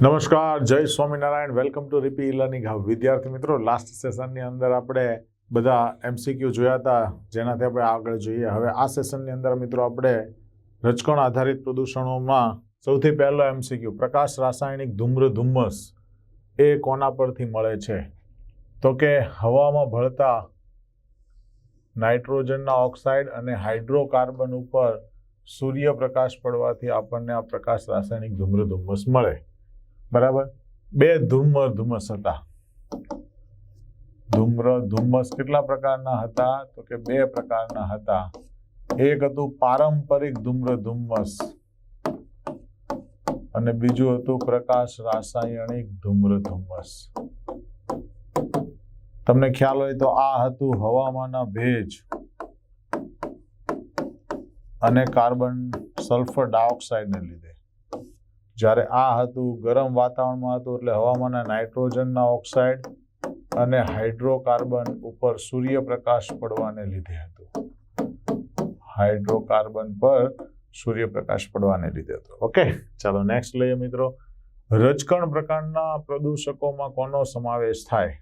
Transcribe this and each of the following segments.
નમસ્કાર, જય Swaminarayan. Welcome to રીપી learning hub વિદ્યાર્થી મિત્રો લાસ્ટ સેશનની અંદર આપણે બધા એમસીક્યુ જોયા હતા, જેનાથી આપણે આગળ જોઈએ. હવે આ સેશનની અંદર મિત્રો આપણે રજકણ આધારિત પ્રદૂષણોમાં સૌથી પહેલો એમસીક્યુ પ્રકાશ રાસાયણિક ધૂમ્ર ધુમ્મસ, એ કોના પરથી મળે છે? તો કે હવામાં ભળતા નાઇટ્રોજનના ઓક્સાઇડ અને હાઇડ્રોકાર્બન ઉપર સૂર્યપ્રકાશ પડવાથી આપણને આ પ્રકાશ રાસાયણિક ધૂમ્ર ધુમ્મસ મળે. બરાબર? બે ધુમ્ર ધુમ્મસ હતા. ધુમ્ર ધુમ્મસ કેટલા પ્રકારના હતા? તો કે બે પ્રકારના હતા. એક હતું પારંપરિક ધુમ્ર ધુમ્મસ અને બીજું હતું પ્રકાશ રાસાયણિક ધુમ્ર ધુમ્મસ. તમને ખ્યાલ હોય તો આ હતું હવામાંના ભેજ અને કાર્બન સલ્ફર ડાયોક્સાઇડને લીધે. જ્યારે આ હતું, ગરમ વાતાવરણમાં હતું, એટલે હવામાનના નાઇટ્રોજનના ઓક્સાઇડ અને હાઇડ્રોકાર્બન ઉપર સૂર્યપ્રકાશ પડવાને લીધે હતું. હાઇડ્રોકાર્બન પર સૂર્યપ્રકાશ પડવાને લીધે હતો. ઓકે ચાલો નેક્સ્ટ લઈએ મિત્રો. રજકણ પ્રકારના પ્રદૂષકોમાં કોનો સમાવેશ થાય?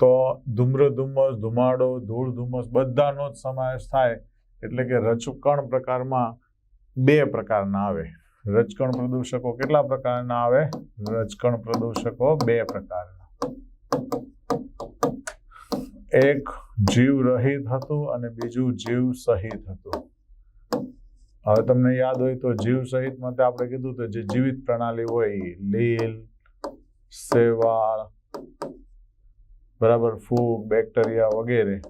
તો ધૂમ્ર ધુમ્મસ ધુમાડો ધૂળ ધુમ્મસ બધાનો જ સમાવેશ થાય. એટલે કે રજકણ પ્રકારમાં બે પ્રકારના આવે. રજકણ પ્રદૂષકો કેટલા પ્રકારના આવે? રજકણ પ્રદૂષકો બે પ્રકારના. એક જીવ રહિત હતું અને બીજું જીવ સહિત હતું. હવે તમને યાદ હોય તો જીવ સહિત માટે આપણે કીધું તો જે જીવિત પ્રણાલી હોય લીલ શેવાળ બરાબર ફૂગ, બેક્ટેરિયા વગેરે.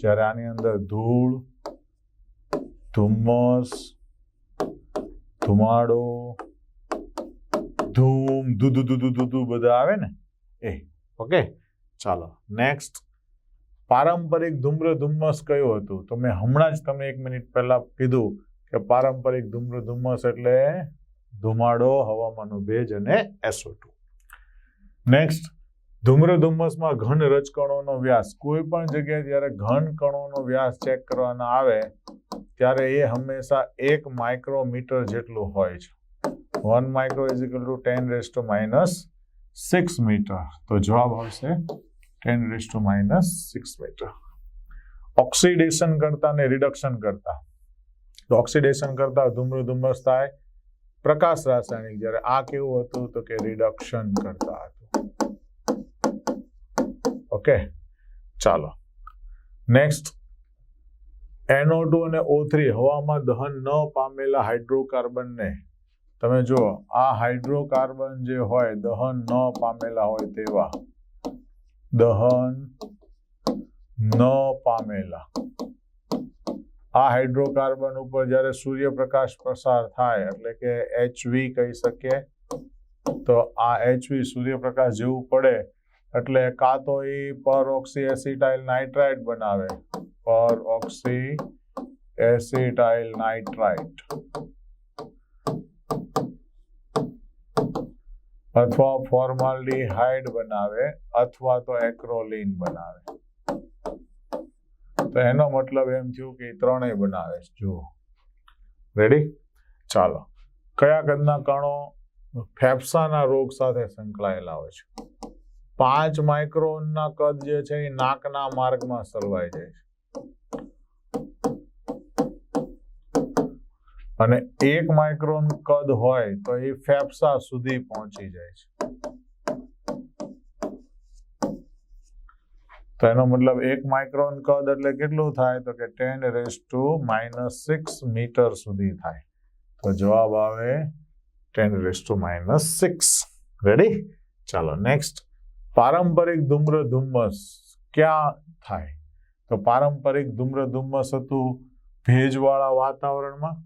જ્યારે આની અંદર ધૂળ, ધુમ્મસ ધુમાડો, ધૂમ ધુ ધુ ધુ ધુ ધુ ધુ બધા આવે ને? એ ઓકે ચાલો નેક્સ્ટ પારંપરિક ધૂમ્ર ધુમ્મસ કયું હતું? તો મેં હમણાં જ તમને એક મિનિટ પહેલા કીધું કે પારંપરિક ધૂમ્ર ધુમ્મસ એટલે ધુમાડો, હવામાનનો ભેજ અને એસો ટુ નેક્સ્ટ ધૂમ્ર ધુમ્મસમાં ઘન રજકણોનો વ્યાસ. કોઈ પણ જગ્યાએ જ્યારે ઘન કણોનો વ્યાસ ચેક કરવાનો આવે ત્યારે એ હંમેશા એક માઇક્રોમીટર જેટલું હોય છે. One micro is equal to ten raise to minus six metre તો જવાબ આવશે ten raise to minus six metre oxidation કરતા ને રિડક્શન કરતા. ઓક્સિડેશન કરતા ધૂમ્ર ધુમ્મસ થાય. પ્રકાશ રાસાયણિક જ્યારે આ કેવું હતું તો કે રિડક્શન કરતા હતું. ઓકે ચાલો. નેક્સ્ટ એનઓ ટુ અને ઓ થ્રી હવામાં દહન ન પામેલા હાઇડ્રોકાર્બનને. તમે જુઓ, આ હાઇડ્રોકાર્બન જે હોય, દહન ન પામેલા હોય તેવા. દહન ન પામેલા. આ હાઇડ્રોકાર્બન ઉપર જ્યારે સૂર્યપ્રકાશ પસાર થાય, એટલે કે એચવી કહી શકીએ, તો આ એચવી સૂર્યપ્રકાશ જેવું પડે, એટલે કાં તો એ પર ઓક્સી એસિટાઇલ નાઇટ્રાઇટ બનાવે. ઓક્સી એસિટાઇલ નાઇટ્રાઇટ અથવા ફોર્માલ્ડીહાઇડ બનાવે અથવા તો એક્રોલિન બનાવે તો એનો મતલબ એમ થયું કે ત્રણેય બનાવે જુઓ રેડી ચાલો કયા કદના કણો ફેફસાના રોગ સાથે સંકળાયેલા હોય છે? પાંચ માઇક્રોનના કદ જે છે એ નાકના માર્ગમાં સરવાઈ જાય છે. અને એક માઇક્રોન કદ હોય તો એ ફેફસા સુધી પહોંચી જાય છે. તો એનો મતલબ એક માઇક્રોન કદ એટલે કેટલું થાય? તો કે ten raise to minus six metre સુધી થાય. તો જવાબ આવે ten raise to minus six ready ચાલો નેક્સ્ટ પારંપરિક ધૂમ્ર ધુમ્મસ ક્યાં થાય? તો પારંપરિક ધુમ્ર ધુમ્મસ હતું ભેજવાળા વાતાવરણમાં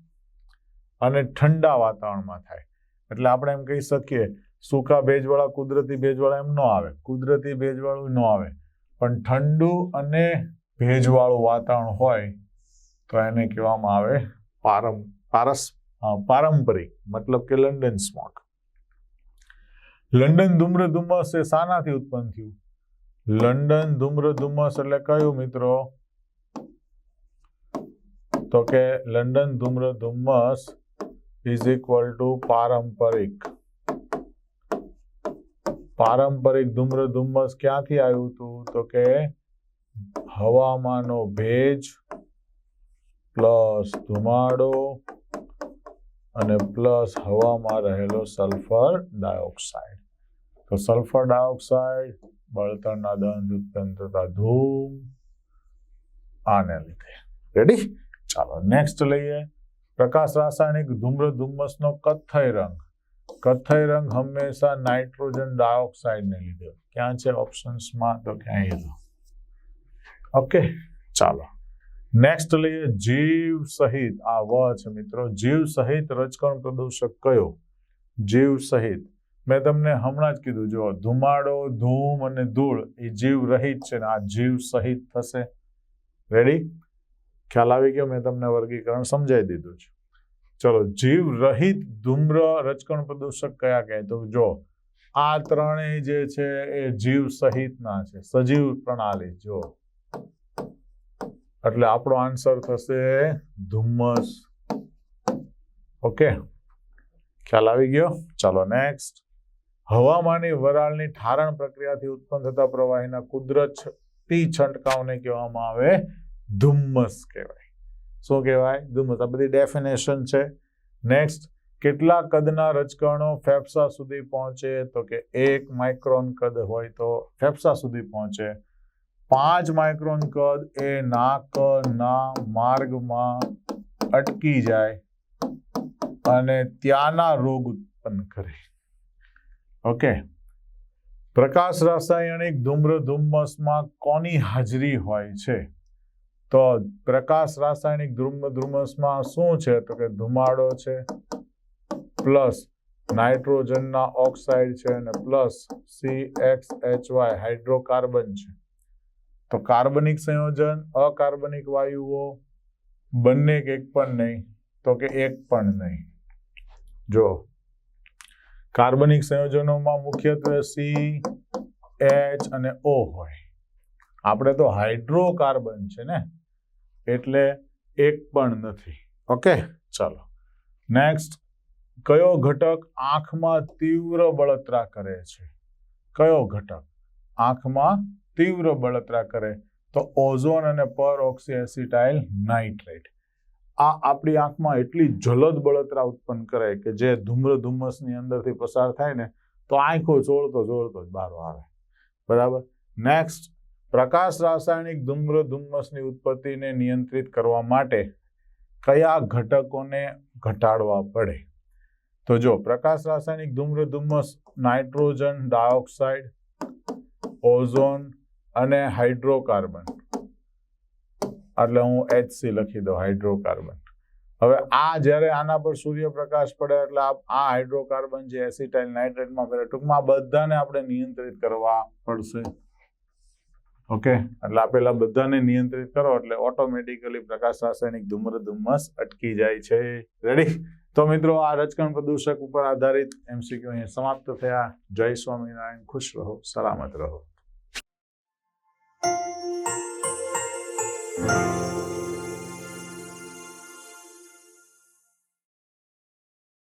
અને ઠંડા વાતાવરણમાં થાય. એટલે આપણે એમ કહી શકીએ, સૂકા ભેજવાળા, કુદરતી ભેજવાળા એમ ન આવે. કુદરતી ભેજવાળું ન આવે. પણ ઠંડુ અને ભેજવાળું વાતાવરણ હોય તો એને કહેવામાં આવે પારમ, પારસ પારંપરિક, મતલબ કે લંડન સ્મોક. લંડન ધુમ્ર ધુમ્મસ એ શાનાથી ઉત્પન્ન થયું? લંડન ધુમ્ર ધુમ્મસ એટલે કયું મિત્રો? તો કે લંડન ધુમ્ર ધુમ્મસ ઇઝ ઇક્વલ ટુ પારંપરિક. પારંપરિક ધુમ્ર ધુમ્મસ ક્યાંથી આવ્યું હતું? તો કે હવામાંનો ભેજ પ્લસ ધુમાડો અને પ્લસ હવામાં રહેલો સલ્ફર ડાયોક્સાઇડ. તો સલ્ફર ડાયોક્સાઇડ બળતણના દંડ ઉત્પન્ન ધૂમ આને લીધે. રેડી ચાલો નેક્સ્ટ લઈએ. પ્રકાશ રાસાયણિક ધૂમ્ર ધુમ્મસનો કથ્થઈ રંગ. કથ્થઈ રંગ હંમેશા નાઇટ્રોજન ડાયોક્સાઇડને લીધે. ક્યાં છે ઓપ્શન્સમાં? તો ક્યાં એ ઓકે ચાલો. નેક્સ્ટ લઈએ. જીવ સહિત. આ વ છે મિત્રો. જીવ સહિત રજકણ પ્રદૂષક કયો? જીવ સહિત. મેં તમને હમણાં જ કીધું, જો ધુમાડો, ધૂમ અને ધૂળ એ જીવ રહિત છે ને આ જીવ સહિત થશે. રેડી ખ્યાલ આવી ગયો? મેં તમને વર્ગીકરણ સમજાવી દીધું છે. ચલો જીવ રહિત ધૂમ્ર રજકણ પ્રદૂષક કયા કહે તો જો, આ ત્રણેય જે છે એ જીવ સહિતના છે, સજીવ પ્રણાલી, જો. એટલે આપણો આન્સર થશે ધુમ્મસ. ઓકે ખ્યાલ આવી ગયો? ચાલો નેક્સ્ટ હવામાની વરાળની ઠારણ પ્રક્રિયાથી ઉત્પન્ન થતા પ્રવાહીના કુદરતી છંટકાવને કહેવામાં આવે ધુમ્મસ કહેવાય. શું કહેવાય? ધુમ્મસ. આ બધી ડેફિનેશન છે. નેક્સ્ટ કેટલા કદના રજકણો ફેફસા સુધી પહોંચે? તો કે એક માઇક્રોન કદ હોય તો ફેફસા સુધી પહોંચે. પાંચ માઇક્રોન કદ એ નાકના માર્ગમાં અટકી જાય અને ત્યાંના રોગ ઉત્પન્ન કરે. ઓકે. પ્રકાશ રાસાયણિક ધૂમ્ર ધુમ્મસમાં કોની હાજરી હોય છે? તો પ્રકાશ રાસાયણિક ધૂમ્ર ધુમ્મસમાં શું છે? તો કે ધુમાડો છે, પ્લસ નાઇટ્રોજનના ઓક્સાઇડ છે અને plus C X H Y hydrocarbon છે. તો કાર્બનિક સંયોજન, અકાર્બનિક વાયુઓ, બંને કે એક પણ નહીં, તો કે એક પણ નહીં. જો કાર્બનિક સંયોજનોમાં મુખ્યત્વે સી એચ અને ઓ હોય. આપણે તો હાઇડ્રોકાર્બન છે ને? એટલે એક પણ નથી. ઓકે. ચાલો. નેક્સ્ટ કયો ઘટક આંખમાં તીવ્ર બળતરા કરે છે? કયો ઘટક આંખમાં તીવ્ર બળતરા કરે? તો ઓઝોન અને પર ઓક્સી એસિટાઇલ નાઇટ્રેટ. આ આપણી આંખમાં એટલી જલદ બળતરા ઉત્પન્ન કરે કે જે ધુમ્ર ધુમ્મસની અંદરથી પસાર થાય ને, તો આંખો ચોળતો ચોળતો જ બહાર આવે. બરાબર? નેક્સ્ટ પ્રકાશ રાસાયણિક ધુમ્ર ધુમ્મસની ઉત્પત્તિને નિયંત્રિત કરવા માટે કયા ઘટકોને ઘટાડવા પડે? તો જો, પ્રકાશ રાસાયણિક ધુમ્ર ધુમ્મસ, નાઇટ્રોજન ડાયોક્સાઇડ, ઓઝોન અને હાઇડ્રોકાર્બન. એટલે હું એચસી લખી દઉં હાઇડ્રોકાર્બન હવે આ જ્યારે આના પર સૂર્યપ્રકાશ પડે એટલે આ હાઇડ્રોકાર્બન જે એસિટાઇલ નાઇટ્રેટમાં ફેરે ટૂંકમાં બધાને આપણે નિયંત્રિત કરવા પડશે. ઓકે એટલે આપેલા બધાને નિયંત્રિત કરો એટલે ઓટોમેટિકલી પ્રકાશ રાસાયણિક ધુમ્ર ધુમ્મસ અટકી જાય છે. રેડી તો મિત્રો, આ રજકણ પ્રદૂષક ઉપર આધારિત એમસીક્યુ અહીંયા સમાપ્ત થયા. જય સ્વામિનારાયણ. ખુશ રહો, સલામત રહો. Bye.